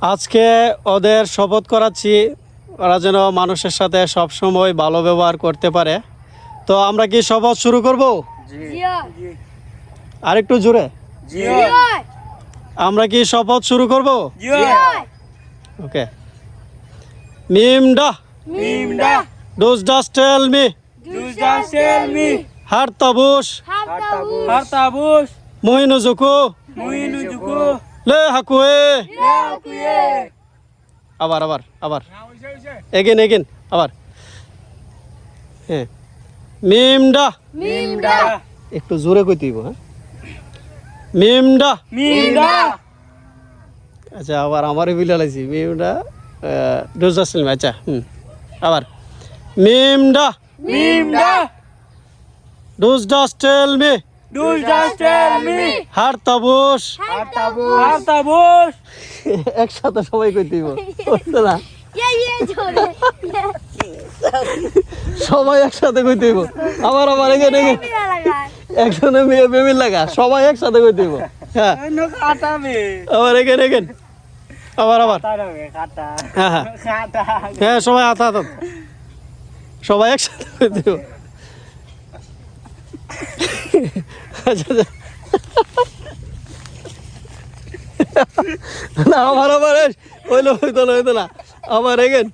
আজকে ওদের শপথ করাচ্ছি ওরা যেন মানুষের সাথে সব সময় ভালো ব্যবহার করতে পারে। তো আমরা কি শপথ শুরু করব? আরেকটু জোরে। আমরা কি শপথ শুরু করব? ওকে। মিমডা Mimda, ডোজ ডাস tell me. du darfst tell me, হার তাবুস Hartabus, মহিনুজুকু Muinu Juku, লে হাকুয়ে. আবার আবার আবার। এগেন এগেন আবার। হ্যাঁ। মিমডা। Mimda, একটু জোরে কই দিব হ্যাঁ? মিমডা। Mimda, আচ্ছা আবার আমারই বিলালাইছি মিমডা ডোজ আসলাম আচ্ছা হুম। আবার। মিমডা। Mimda, ডোজ ডাস tell me du darfst tell me, হার তাবুস Hartabus, Hartabus, একসাথে সবাই কই দিব? না সবাই একসাথে কই দিব? আবার আবার এগেন এগেন একজনে মেয়ে বেমিল লাগা। সবাই একসাথে কই দিব? হ্যাঁ। no kata be, আবার আবার হ্যাঁ হ্যাঁ। হ্যাঁ সবাই হাত হাত। সবাই একসাথে কই দিব। না আবার হইল, হইতো না হইতো না। এগেন।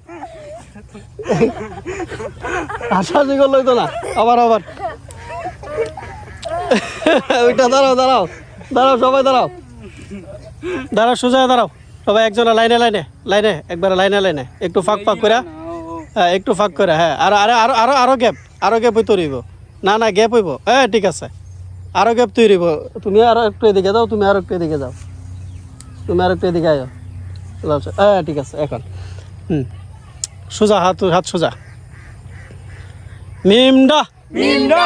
আশা হইতো না। আবার আবার। ওইটা দাঁড়াও দাঁড়াও। দাঁড়াও, সবাই দাঁড়াও। দাঁড়াও, সোজা দাঁড়াও। সবাই একজনে লাইনে লাইনে লাইনে, একবারে লাইনে লাইনে। একটু ফাঁক ফাঁক করে হ্যাঁ একটু ফাঁক করে হ্যাঁ। আরে, আরও আরও আরও গ্যাপ আরও গ্যাপ হইতে রইব না না গ্যাপ হইব। হ্যাঁ ঠিক আছে। আরও গ্যাপ তুই রইব তুমি আরও একটু এদিকে যাও তুমি আরও একটু এদিকে যাও। তুমি আরও একটু এদিকে আয়ো। হ্যাঁ ঠিক আছে এখন। হুম। সোজা হাত হাত সোজা। মিমডা। Mimda,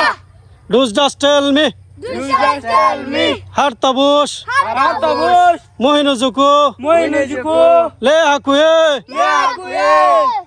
ডুজ ডাস tell me. du darfst tell me, হার তাবুস। Hartabus, মহিনুজুকু Muinu Juku, লে হাকুয়ে Yakuye.